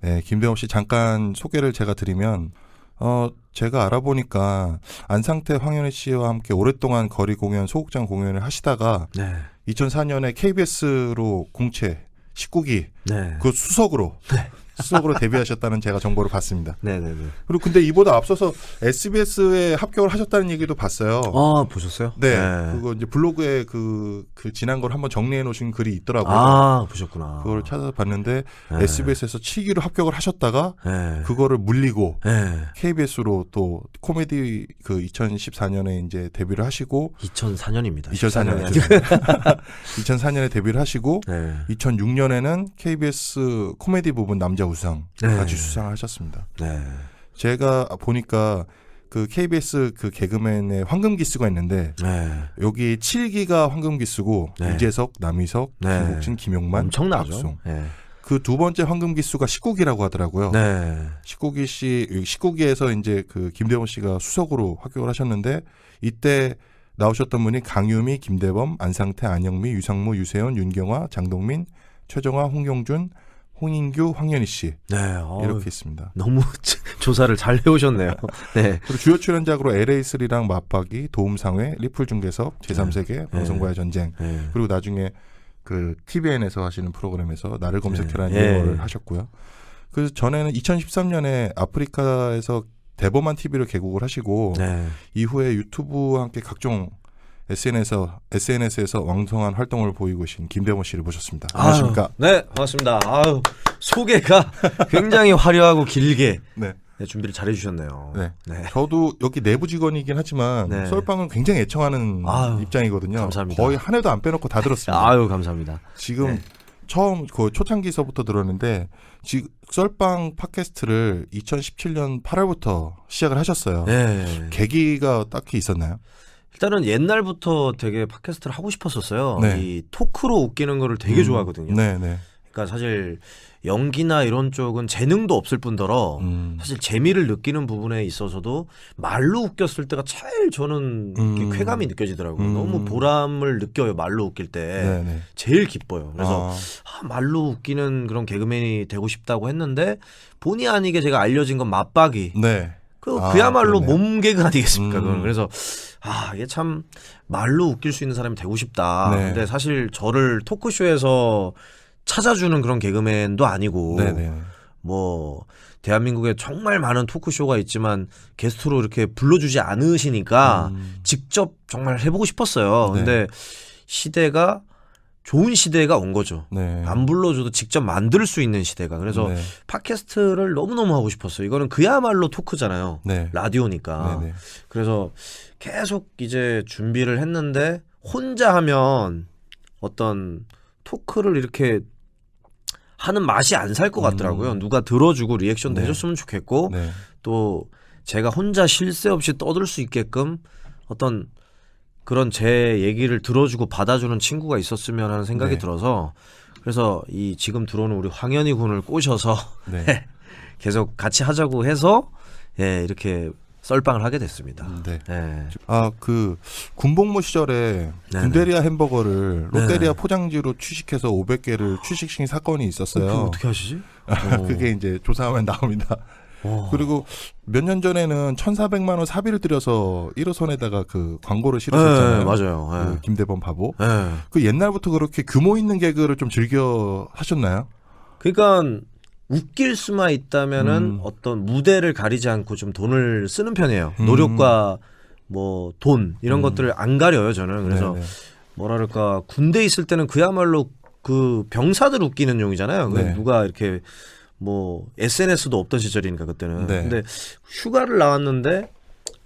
네, 김대범 씨 잠깐 소개를 제가 드리면 어 제가 알아보니까 안상태 황현희 씨와 함께 오랫동안 거리 공연 소극장 공연을 하시다가 네. 2004년에 KBS로 공채 19기 네. 그 수석으로 수석으로 데뷔하셨다는 제가 정보를 봤습니다. 네, 네, 네. 그리고 근데 이보다 앞서서 SBS에 합격을 하셨다는 얘기도 봤어요. 아, 보셨어요? 네, 그거 이제 블로그에 그, 그 지난 걸 한번 정리해 놓으신 글이 있더라고요. 아, 보셨구나. 그걸 찾아봤는데 네. SBS에서 7기로 합격을 하셨다가 네. 그거를 물리고 네. KBS로 또 코미디 그 2014년에 이제 데뷔를 하시고 2004년입니다. 2004년에 2004년에 데뷔를 하시고 네. 2006년에는 KBS 코미디 부분 남자 우상 네. 같이 수상하셨습니다. 네. 제가 보니까 그 KBS 그 개그맨의 황금기수가 있는데 네. 여기 7기가 황금기수고 네. 유재석, 남희석, 네. 김국진, 김용만, 엄청나죠. 네. 그두 번째 황금기수가 19기라고 하더라고요. 네. 19기 씨 19기에서 이제 그 김대범 씨가 수석으로 합격을 하셨는데 이때 나오셨던 분이 강유미, 김대범, 안상태, 안영미, 유상무, 유세현, 윤경화, 장동민, 최정화, 홍경준, 홍인규, 황현희 씨 네. 어, 이렇게 있습니다. 너무 조사를 잘 해오셨네요. 네. 그리고 주요 출연작으로 LA3랑 맞박이, 도움상회, 리플 중계석, 제3세계, 방송과의 전쟁 네. 그리고 나중에 그 TVN에서 하시는 프로그램에서 나를 검색해라는 예. 영어를 하셨고요. 그래서 전에는 2013년에 아프리카에서 대범한 TV를 개국을 하시고 네. 이후에 유튜브와 함께 각종 SNS에서 SNS에서 왕성한 활동을 보이고 계신 김대범 씨를 모셨습니다. 안녕하십니까? 아유, 네, 반갑습니다. 아유, 소개가 굉장히 화려하고 길게 네. 네, 준비를 잘 해 주셨네요. 네. 네. 저도 여기 내부 직원이긴 하지만 네. 썰빵을 굉장히 애청하는 아유, 입장이거든요. 감사합니다. 거의 한 해도 안 빼놓고 다 들었습니다. 아유, 감사합니다. 지금 네. 처음 그 초창기서부터 들었는데 지금 썰빵 팟캐스트를 2017년 8월부터 시작을 하셨어요. 네. 계기가 딱히 있었나요? 일단은 옛날부터 되게 팟캐스트를 하고 싶었었어요. 네. 이 토크로 웃기는 거를 되게 음, 좋아하거든요. 네, 네. 그러니까 사실 연기나 이런 쪽은 재능도 없을 뿐더러 음. 사실 재미를 느끼는 부분에 있어서도 말로 웃겼을 때가 제일 저는 음. 쾌감이 느껴지더라고요. 음. 너무 보람을 느껴요. 말로 웃길 때. 네, 네. 제일 기뻐요. 그래서 아, 아, 말로 웃기는 그런 개그맨이 되고 싶다고 했는데 본의 아니게 제가 알려진 건 맞박이. 네. 그 아, 그야말로 그러네요. 몸 개그 아니겠습니까? 음. 그건 그래서 아 이게 참 말로 웃길 수 있는 사람이 되고 싶다. 네. 근데 사실 저를 토크쇼에서 찾아주는 그런 개그맨도 아니고 네, 네. 뭐 대한민국에 정말 많은 토크쇼가 있지만 게스트로 이렇게 불러주지 않으시니까 음. 직접 정말 해보고 싶었어요. 네. 근데 시대가 좋은 시대가 온 거죠. 네. 안 불러줘도 직접 만들 수 있는 시대가. 그래서 네. 팟캐스트를 너무너무 하고 싶었어요. 이거는 그야말로 토크잖아요. 네. 라디오니까. 네, 네. 그래서 계속 이제 준비를 했는데 혼자 하면 어떤 토크를 이렇게 하는 맛이 안 살 것 같더라고요. 누가 들어주고 리액션도 음. 네. 해줬으면 좋겠고 네. 또 제가 혼자 쉴 새 없이 떠들 수 있게끔 어떤 그런 제 얘기를 들어주고 받아주는 친구가 있었으면 하는 생각이 네. 들어서 그래서 이 지금 들어오는 우리 황현희 군을 꼬셔서 네. 계속 같이 하자고 해서 예 이렇게 썰빵을 하게 됐습니다. 네. 예. 아, 그 군복무 시절에 네네. 군대리아 햄버거를 네네. 롯데리아 포장지로 취식해서 500개를 취식시킨 사건이 있었어요. 어떻게 하시지? 그게 이제 조사하면 나옵니다. 어. 그리고 몇 년 전에는 1,400만 원 사비를 들여서 1호선에다가 그 광고를 예, 실으셨잖아요. 맞아요. 그 예. 김대범 바보. 예. 그 옛날부터 그렇게 규모 있는 개그를 좀 즐겨 하셨나요? 그러니까 웃길 수만 있다면은 음. 어떤 무대를 가리지 않고 좀 돈을 쓰는 편이에요. 음. 노력과 뭐 돈 이런 음. 것들을 안 가려요 저는. 그래서 네네. 뭐랄까 군대 있을 때는 그야말로 그 병사들 웃기는 용이잖아요. 그 네. 누가 이렇게 뭐 SNS도 없던 시절이니까 그때는. 네. 근데 휴가를 나왔는데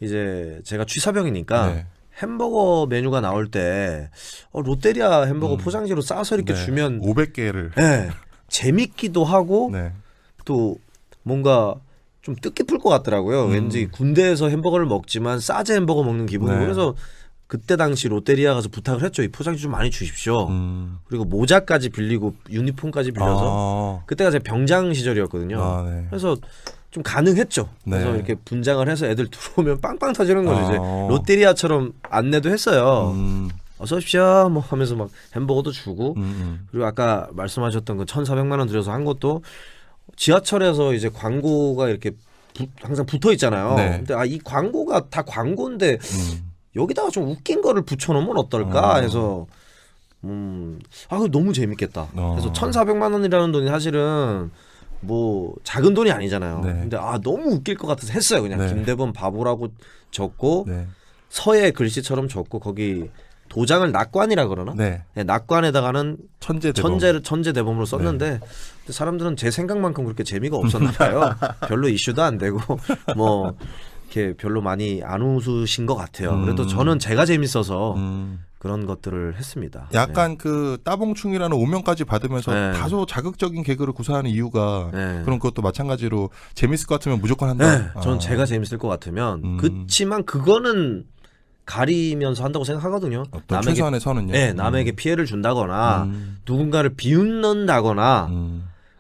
이제 제가 취사병이니까 네. 햄버거 메뉴가 나올 때 어, 롯데리아 햄버거 음. 포장지로 싸서 이렇게 네. 주면 500개를. 예, 재밌기도 하고 네. 또 뭔가 좀 뜻깊을 것 같더라고요. 음. 왠지 군대에서 햄버거를 먹지만 싸제 햄버거 먹는 기분이고 네. 그래서 그때 당시 롯데리아 가서 부탁을 했죠. 이 포장지 좀 많이 주십시오. 음. 그리고 모자까지 빌리고 유니폼까지 빌려서 아, 그때가 제 병장 시절이었거든요. 아, 네. 그래서 좀 가능했죠. 그래서 네. 이렇게 분장을 해서 애들 들어오면 빵빵 터지는 거죠. 이제 아. 롯데리아처럼 안내도 했어요. 음, 어서 오십시오. 뭐 하면서 막 햄버거도 주고 음, 음. 그리고 아까 말씀하셨던 그 1,400만 원 들여서 한 것도 지하철에서 이제 광고가 이렇게 부- 항상 붙어 있잖아요. 네. 근데 아 이 광고가 다 광고인데 음. 여기다가 좀 웃긴 거를 붙여놓으면 어떨까 어. 해서 음, 아, 그거 너무 재밌겠다. 어. 그래서 1,400만 원이라는 돈이 사실은 뭐 작은 돈이 아니잖아요. 네. 근데 아, 너무 웃길 것 같아서 했어요. 그냥 네. 김대범 바보라고 적고 네. 서예 글씨처럼 적고 거기 도장을 낙관이라 그러나? 네. 네, 낙관에다가는 천재 대범. 천재 천재 대범으로 썼는데 네. 사람들은 제 생각만큼 그렇게 재미가 없었나 봐요. 별로 이슈도 안 되고 뭐 이렇게 별로 많이 안 웃으신 것 같아요. 그래도 음. 저는 제가 재밌어서 음. 그런 것들을 했습니다. 약간 그 따봉충이라는 오명까지 받으면서 네. 다소 자극적인 개그를 구사하는 이유가 네. 그런 것도 마찬가지로 재밌을 것 같으면 무조건 네, 한다. 저는 아. 제가 재밌을 것 같으면 음. 그치만 그거는 가리면서 한다고 생각하거든요. 남에게 최소한의 선은요. 네, 남에게 피해를 준다거나 음. 누군가를 비웃는다거나 음.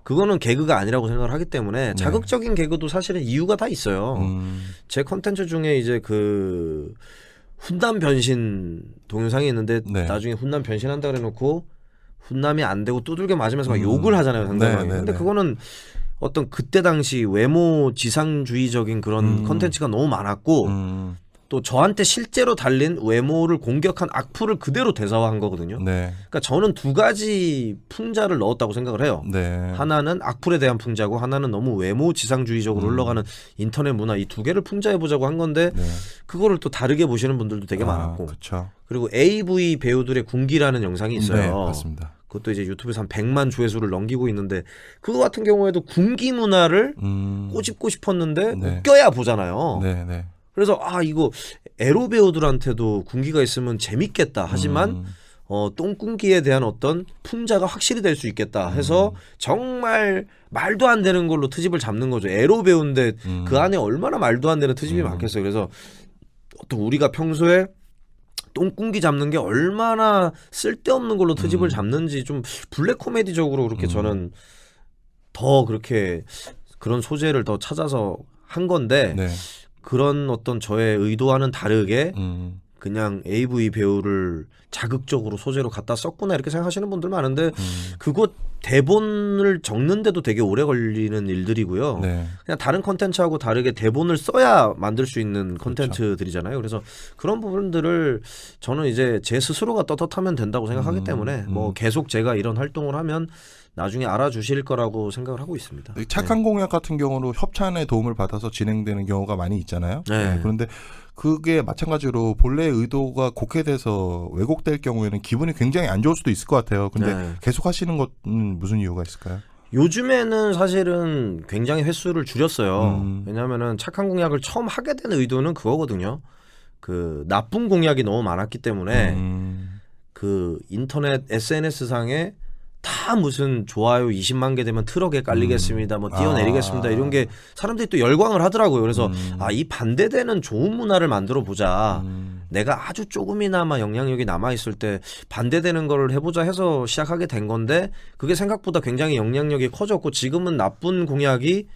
그거는 개그가 아니라고 생각을 하기 때문에 네. 자극적인 개그도 사실은 이유가 다 있어요. 음. 제 컨텐츠 중에 이제 그 훈남 변신 동영상이 있는데 네. 나중에 훈남 변신한다 그래놓고 훈남이 안 되고 두들겨 맞으면서 막 음. 욕을 하잖아요 상대방이. 네, 네, 근데 네. 그거는 어떤 그때 당시 외모 지상주의적인 그런 음. 컨텐츠가 너무 많았고 음. 또 저한테 실제로 달린 외모를 공격한 악플을 그대로 대사화한 거거든요. 네. 그러니까 저는 두 가지 풍자를 넣었다고 생각을 해요. 네. 하나는 악플에 대한 풍자고 하나는 너무 외모 지상주의적으로 음. 흘러가는 인터넷 문화 이 두 개를 풍자해 보자고 한 건데 네. 그거를 또 다르게 보시는 분들도 되게 아, 많았고 그렇죠. 그리고 AV 배우들의 군기라는 영상이 있어요. 네, 맞습니다. 그것도 이제 유튜브에서 한 100만 조회수를 넘기고 있는데 그거 같은 경우에도 군기 문화를 음. 꼬집고 싶었는데 네. 웃겨야 보잖아요. 네, 네. 그래서 아 이거 에로 배우들한테도 군기가 있으면 재밌겠다. 하지만 음. 어, 똥군기에 대한 어떤 풍자가 확실히 될 수 있겠다 해서 음. 정말 말도 안 되는 걸로 트집을 잡는 거죠. 에로 배우인데 음. 그 안에 얼마나 말도 안 되는 트집이 음. 많겠어요. 그래서 어떤 우리가 평소에 똥군기 잡는 게 얼마나 쓸데없는 걸로 트집을 음. 잡는지 좀 블랙 코미디적으로 그렇게 음. 저는 더 그렇게 그런 소재를 더 찾아서 한 건데 네. 그런 어떤 저의 의도와는 다르게 음. 그냥 AV 배우를 자극적으로 소재로 갖다 썼구나 이렇게 생각하시는 분들 많은데 음. 그거 대본을 적는데도 되게 오래 걸리는 일들이고요. 네. 그냥 다른 컨텐츠하고 다르게 대본을 써야 만들 수 있는 컨텐츠들이잖아요. 그래서 그런 부분들을 저는 이제 제 스스로가 떳떳하면 된다고 생각하기 음, 때문에 음. 뭐 계속 제가 이런 활동을 하면 나중에 알아주실 거라고 생각을 하고 있습니다. 착한 공약 같은 경우로 협찬의 도움을 받아서 진행되는 경우가 많이 있잖아요. 네. 그런데 그게 마찬가지로 본래 의도가 곡해돼서 왜곡될 경우에는 기분이 굉장히 안 좋을 수도 있을 것 같아요. 근데 네. 계속 하시는 것은 무슨 이유가 있을까요? 요즘에는 사실은 굉장히 횟수를 줄였어요. 음. 왜냐하면은 착한 공약을 처음 하게 된 의도는 그거거든요. 그 나쁜 공약이 너무 많았기 때문에 음. 그 인터넷 SNS 상에 다 무슨 좋아요 20만 개 되면 트럭에 깔리겠습니다. 뭐 뛰어내리겠습니다. 아. 이런 게 사람들이 또 열광을 하더라고요. 그래서 음. 아이 반대되는 좋은 문화를 만들어 보자. 음. 내가 아주 조금이나마 영향력이 남아 있을 때 반대되는 걸 해보자 해서 시작하게 된 건데 그게 생각보다 굉장히 영향력이 커졌고 지금은 나쁜 공약이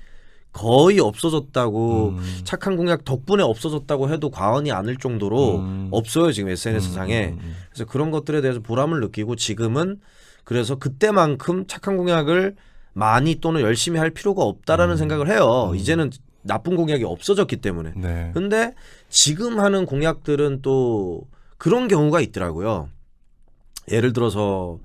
거의 없어졌다고 음. 착한 공약 덕분에 없어졌다고 해도 과언이 아닐 정도로 음. 없어요 지금 SNS 상에 음, 음, 음. 그래서 그런 것들에 대해서 보람을 느끼고 지금은 그래서 그때만큼 착한 공약을 많이 또는 열심히 할 필요가 없다라는 음. 생각을 해요 음. 이제는 나쁜 공약이 없어졌기 때문에 네. 근데 지금 하는 공약들은 또 그런 경우가 있더라고요. 예를 들어서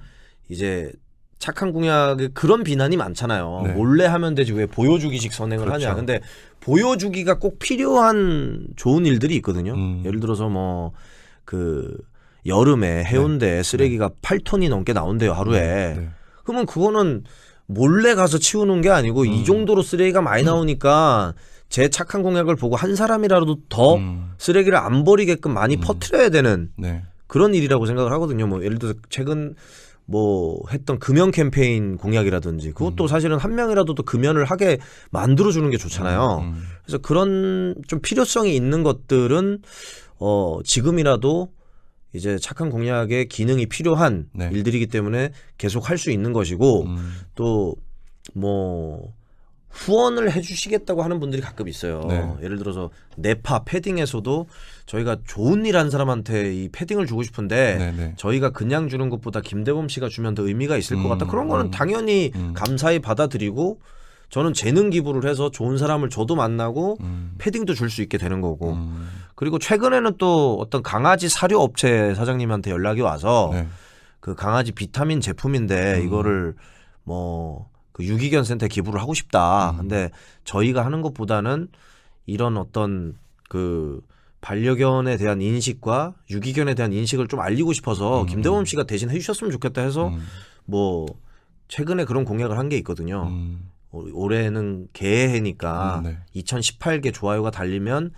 이제 착한 공약에 그런 비난이 많잖아요. 네. 몰래 하면 되지 왜 보여주기식 선행을 그렇죠. 하냐. 근데 보여주기가 꼭 필요한 좋은 일들이 있거든요. 음. 예를 들어서 뭐 그 여름에 해운대 쓰레기가 8톤이 넘게 나온대요 하루에. 네. 그러면 그거는 몰래 가서 치우는 게 아니고 이 음. 정도로 쓰레기가 많이 나오니까 제 착한 공약을 보고 한 사람이라도 더 음. 쓰레기를 안 버리게끔 많이 퍼트려야 되는 네. 그런 일이라고 생각을 하거든요. 뭐 예를 들어 서 최근 뭐 했던 금연 캠페인 공약이라든지 그것도 사실은 한 명이라도 더 금연을 하게 만들어 주는 게 좋잖아요. 음. 그래서 그런 좀 필요성이 있는 것들은 어 지금이라도 이제 착한 공약의 기능이 필요한 네. 일들이기 때문에 계속 할 수 있는 것이고 음. 또뭐 후원을 해주시겠다고 하는 분들이 가끔 있어요. 네. 예를 들어서 네파 패딩에서도 저희가 좋은 일 한 사람한테 이 패딩을 주고 싶은데 네, 네. 저희가 그냥 주는 것보다 김대범 씨가 주면 더 의미가 있을 것 음, 같다. 그런 거는 음. 당연히 음. 감사히 받아들이고 저는 재능 기부를 해서 좋은 사람을 저도 만나고 음. 패딩도 줄 수 있게 되는 거고 음. 그리고 최근에는 또 어떤 강아지 사료 업체 사장님한테 연락이 와서 네. 그 강아지 비타민 제품인데 음. 이거를 뭐 그 유기견 센터에 기부를 하고 싶다. 음. 근데 저희가 하는 것보다는 이런 어떤 그 반려견에 대한 인식과 유기견에 대한 인식을 좀 알리고 싶어서 음. 김대범 씨가 대신 해주셨으면 좋겠다 해서 음. 뭐 최근에 그런 공약을 한 게 있거든요. 음. 올- 올해는 개해니까 음, 네. 2018개 좋아요가 달리면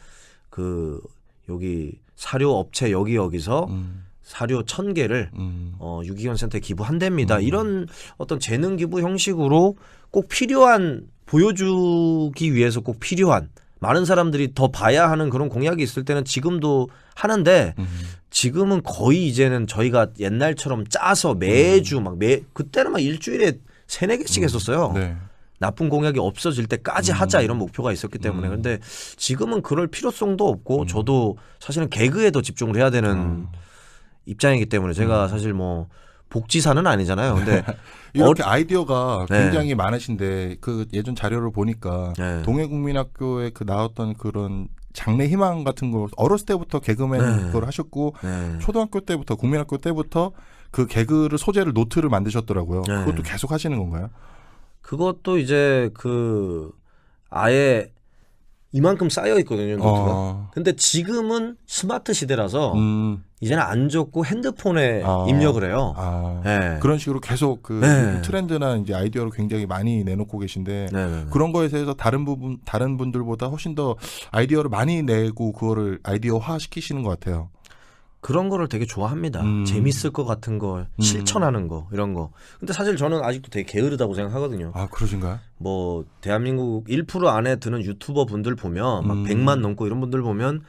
그 여기 사료 업체 여기 여기서 음. 사료 천 개를 음. 어, 유기견 센터에 기부한답니다. 음. 이런 어떤 재능 기부 형식으로 꼭 필요한 보여주기 위해서 꼭 필요한 많은 사람들이 더 봐야 하는 그런 공약이 있을 때는 지금도 하는데 음. 지금은 거의 이제는 저희가 옛날처럼 짜서 매주 막 매 그때는 막 일주일에 세네 개씩 했었어요. 음. 네. 나쁜 공약이 없어질 때까지 음. 하자 이런 목표가 있었기 때문에 음. 근데 지금은 그럴 필요성도 없고 음. 저도 사실은 개그에 더 집중을 해야 되는 음. 입장이기 때문에 제가 사실 뭐 복지사는 아니잖아요. 근데 이렇게 아이디어가 네. 굉장히 많으신데 그 예전 자료를 보니까 네. 동해국민학교에 그 나왔던 그런 장래 희망 같은 거 어렸을 때부터 개그맨 네. 그걸 하셨고 네. 초등학교 때부터 국민학교 때부터 그 개그를 소재를 노트를 만드셨더라고요. 네. 그것도 계속 하시는 건가요? 그것도 이제 그 아예 이만큼 쌓여 있거든요 노트가. 어. 근데 지금은 스마트 시대라서 음. 이제는 안 적고 핸드폰에 아. 입력을 해요. 아. 네. 그런 식으로 계속 그 네. 트렌드나 이제 아이디어를 굉장히 많이 내놓고 계신데 네네네. 그런 거에 대해서 다른 부분 다른 분들보다 훨씬 더 아이디어를 많이 내고 그거를 아이디어화 시키시는 것 같아요. 그런 거를 되게 좋아합니다. 음. 재밌을 것 같은 거, 실천하는 거, 이런 거. 근데 사실 저는 아직도 되게 게으르다고 생각하거든요. 아 그러신가요? 뭐, 대한민국 1% 안에 드는 유튜버 분들 보면, 막 음. 100만 넘고 이런 분들 보면,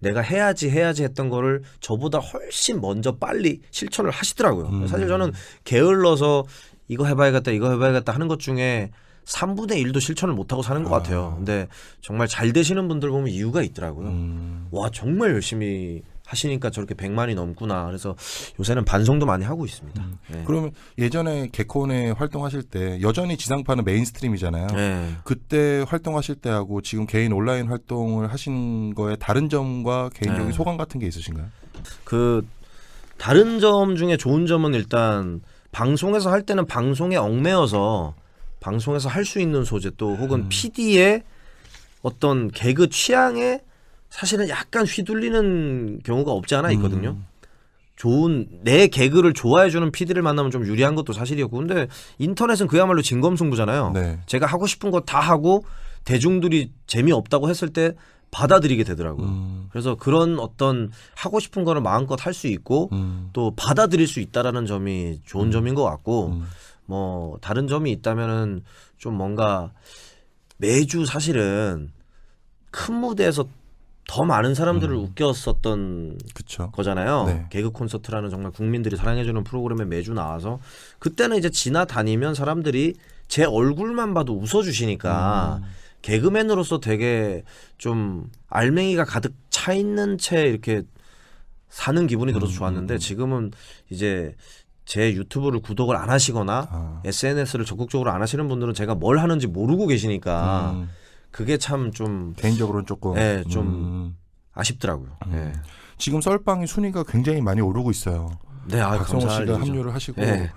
내가 해야지, 해야지 했던 거를 저보다 훨씬 먼저 빨리 실천을 하시더라고요. 음. 사실 저는 게을러서 이거 해봐야겠다, 이거 해봐야겠다 하는 것 중에 3분의 1도 실천을 못하고 사는 것 아. 같아요. 근데 정말 잘 되시는 분들 보면 이유가 있더라고요. 음. 와 정말 열심히 하시니까 저렇게 100만이 넘구나. 그래서 요새는 반성도 많이 하고 있습니다. 네. 그러면 예전에 개콘에 활동하실 때 여전히 지상파는 메인스트림이잖아요. 네. 그때 활동하실 때하고 지금 개인 온라인 활동을 하신 거에 다른 점과 개인적인 네. 소감 같은 게 있으신가요? 그 다른 점 중에 좋은 점은 일단 방송에서 할 때는 방송에 얽매여서 방송에서 할 수 있는 소재 또 혹은 음. PD의 어떤 개그 취향에 사실은 약간 휘둘리는 경우가 없지 않아 있거든요. 음. 좋은 내 개그를 좋아해주는 PD를 만나면 좀 유리한 것도 사실이었고 근데 인터넷은 그야말로 진검승부잖아요. 네. 제가 하고 싶은 거 다 하고 대중들이 재미없다고 했을 때 받아들이게 되더라고요. 음. 그래서 그런 어떤 하고 싶은 거를 마음껏 할 수 있고 음. 또 받아들일 수 있다라는 점이 좋은 점인 것 같고 음. 뭐 다른 점이 있다면은 좀 뭔가 매주 사실은 큰 무대에서 더 많은 사람들을 웃겼었던 그쵸. 거잖아요. 네. 개그 콘서트라는 정말 국민들이 사랑해주는 프로그램에 매주 나와서 그때는 이제 지나다니면 사람들이 제 얼굴만 봐도 웃어주시니까 개그맨으로서 되게 좀 알맹이가 가득 차 있는 채 이렇게 사는 기분이 들어서 좋았는데 지금은 이제 제 유튜브를 구독을 안 하시거나 아. SNS를 적극적으로 안 하시는 분들은 제가 뭘 하는지 모르고 계시니까 음. 그게 참 좀 개인적으로는 조금 네, 좀 음. 아쉽더라고요. 네. 지금 썰빵의 순위가 굉장히 많이 오르고 있어요. 네, 아, 박성호 씨가 일이죠. 합류를 하시고 네.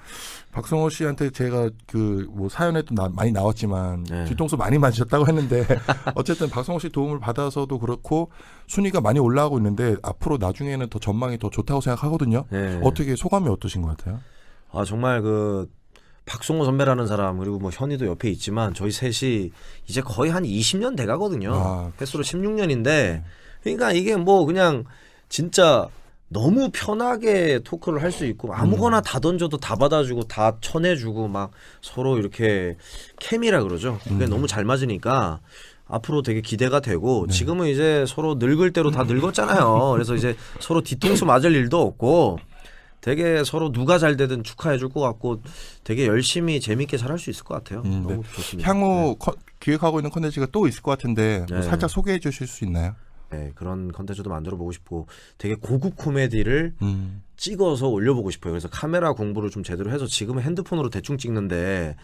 박성호 씨한테 제가 그 뭐 사연에도 나- 많이 나왔지만 네. 뒤통수 많이 맞으셨다고 했는데 어쨌든 박성호 씨 도움을 받아서도 그렇고 순위가 많이 올라가고 있는데 앞으로 나중에는 더 전망이 더 좋다고 생각하거든요. 네. 어떻게 소감이 어떠신 것 같아요? 아 정말 그 박송호 선배라는 사람 그리고 뭐 현이도 옆에 있지만 저희 셋이 이제 거의 한 20년 돼 가거든요. 아, 횟수로 16년인데 그러니까 이게 뭐 그냥 진짜 너무 편하게 토크를 할 수 있고 아무거나 음. 다 던져도 다 받아주고 다 쳐내주고 막 서로 이렇게 케미라 그러죠. 그게 음. 너무 잘 맞으니까 앞으로 되게 기대가 되고 네. 지금은 이제 서로 늙을 대로 다 늙었잖아요. 그래서 이제 서로 뒤통수 맞을 일도 없고 되게 서로 누가 잘 되든 축하해 줄 것 같고 되게 열심히 재밌게 잘할 수 있을 것 같아요. 음, 너무 좋습니다. 향후 컨- 기획하고 있는 컨텐츠가 또 있을 것 같은데 뭐 네. 살짝 소개해 주실 수 있나요? 네, 그런 컨텐츠도 만들어 보고 싶고 되게 고급 코미디를 음. 찍어서 올려보고 싶어요. 그래서 카메라 공부를 좀 제대로 해서 지금은 핸드폰으로 대충 찍는데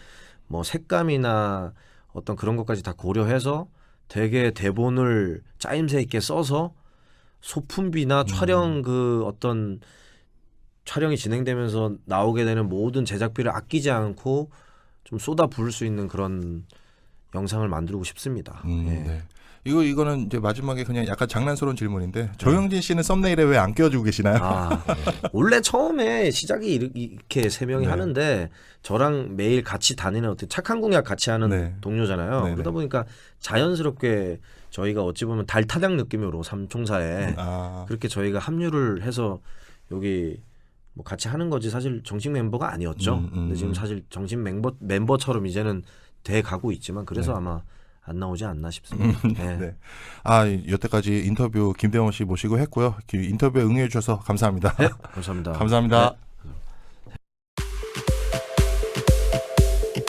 뭐 색감이나 어떤 그런 것까지 다 고려해서 되게 대본을 짜임새 있게 써서 소품비나 촬영 그 어떤 촬영이 진행되면서 나오게 되는 모든 제작비를 아끼지 않고 좀 쏟아 부을 수 있는 그런 영상을 만들고 싶습니다. 음, 예. 네. 이거 이거는 이제 마지막에 그냥 약간 장난스러운 질문인데 조영진 씨는 썸네일에 왜 안 끼워주고 계시나요? 아, 원래 처음에 시작이 이렇게 세 명이 네. 하는데 저랑 매일 같이 다니는 어떤 착한 공약 같이 하는 네. 동료잖아요. 네네. 그러다 보니까 자연스럽게 저희가 어찌 보면 달타장 느낌으로 삼총사에 아, 그렇게 저희가 합류를 해서 여기 뭐 같이 하는 거지 사실 정식 멤버가 아니었죠. 음, 음, 근데 지금 음. 사실 정식 멤버 멤버처럼 이제는 돼 가고 있지만 그래서 네. 아마 안 나오지 않나 싶습니다. 네. 네. 아 여태까지 인터뷰 김대원 씨 모시고 했고요. 그 인터뷰에 응해 주셔서 감사합니다. 감사합니다. 감사합니다. 네.